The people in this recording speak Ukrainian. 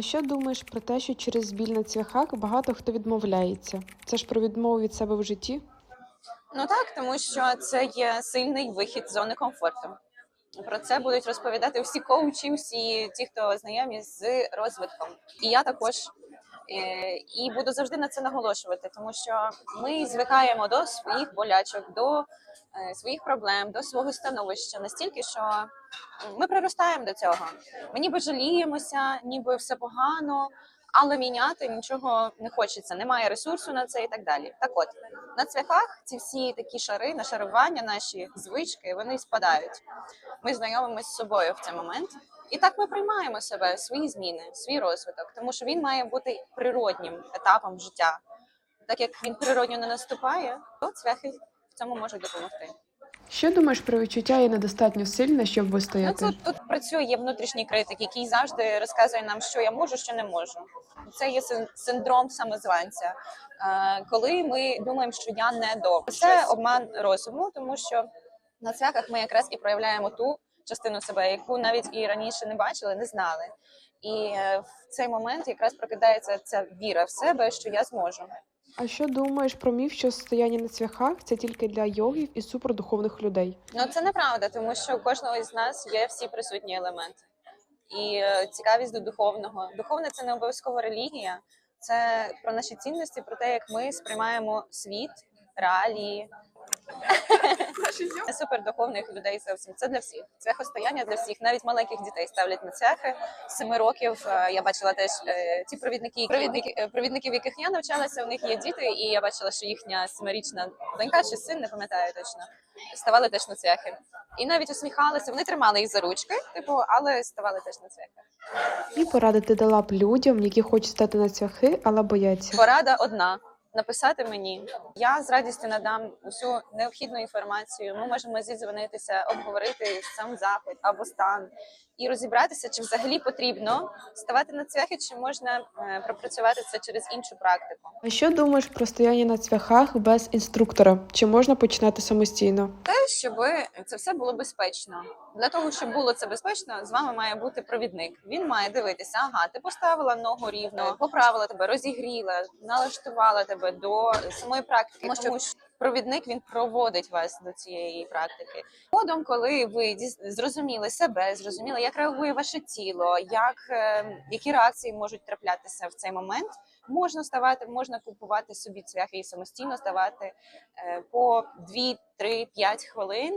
А що думаєш про те, що через біль на цвяхах багато хто відмовляється? Це ж про відмову від себе в житті? Ну так, тому що це є сильний вихід з зони комфорту. Про це будуть розповідати всі коучі, всі ті, хто знайомі з розвитком. І я також і буду завжди на це наголошувати, тому що ми звикаємо до своїх болячок, до е, своїх проблем, до свого становища настільки, що ми приростаємо до цього. Ми ніби жаліємося, ніби все погано, але міняти нічого не хочеться. Немає ресурсу на це і так далі. Так от на цвяхах ці всі такі шари, нашарування, наші звички, вони спадають. Ми знайомимося з собою в цей момент. І так ми приймаємо себе, свої зміни, свій розвиток, тому що він має бути природнім етапом життя. Так як він природньо не наступає, то цвяхи в цьому можуть допомогти. Що думаєш про відчуття є недостатньо сильне, щоб Ну вистояти? тут, тут працює внутрішній критик, який завжди розказує нам, що я можу, що не можу. Це є син- синдром самозванця, е, коли ми думаємо, що я не добре. Це обман розуму, тому що на цвяхах ми якраз і проявляємо ту частину себе, яку навіть і раніше не бачили, не знали. І е, в цей момент якраз прокидається ця віра в себе, що я зможу. А що думаєш про міф, що стояння на цвяхах це тільки для йогів і супердуховних людей? Ну це неправда, тому що у кожного із нас є всі присутні елементи. І е, цікавість до духовного. Духовне це не обов'язково релігія, це про наші цінності, про те, як ми сприймаємо світ, реалії. Не супердуховних людей зовсім. Це для всіх. Цвяхостояння для всіх. Навіть маленьких дітей ставлять на цвяхи. З Семи років е, я бачила теж е, ті провідники, провідники, е, провідників, яких я навчалася. У них є діти, і я бачила, що їхня семирічна донька чи син, не пам'ятаю точно, ставали теж на цвяхи. І навіть усміхалися. Вони тримали їх за ручки, типу, але ставали теж на цвяхи. І поради ти дала б людям, які хочуть стати на цвяхи, але бояться. Порада одна. Написати мені, я з радістю надам усю необхідну інформацію. Ми можемо зідзвонитися, обговорити сам запит або стан і розібратися, чи взагалі потрібно ставати на цвяхи, чи можна е, пропрацювати це через іншу практику. А що думаєш про стояння на цвяхах без інструктора? Чи можна починати самостійно? Те, щоб це все було безпечно. Для того, щоб було це безпечно, з вами має бути провідник. Він має дивитися, ага, ти поставила ногу рівно, поправила тебе, розігріла, налаштувала тебе до самої практики. Тому що провідник він проводить вас до цієї практики. Згодом, коли ви зрозуміли себе, зрозуміли, як реагує ваше тіло, як е, які реакції можуть траплятися в цей момент. Можна ставати, можна купувати собі цвяхи і самостійно ставати е, по 2, 3, 5 хвилин.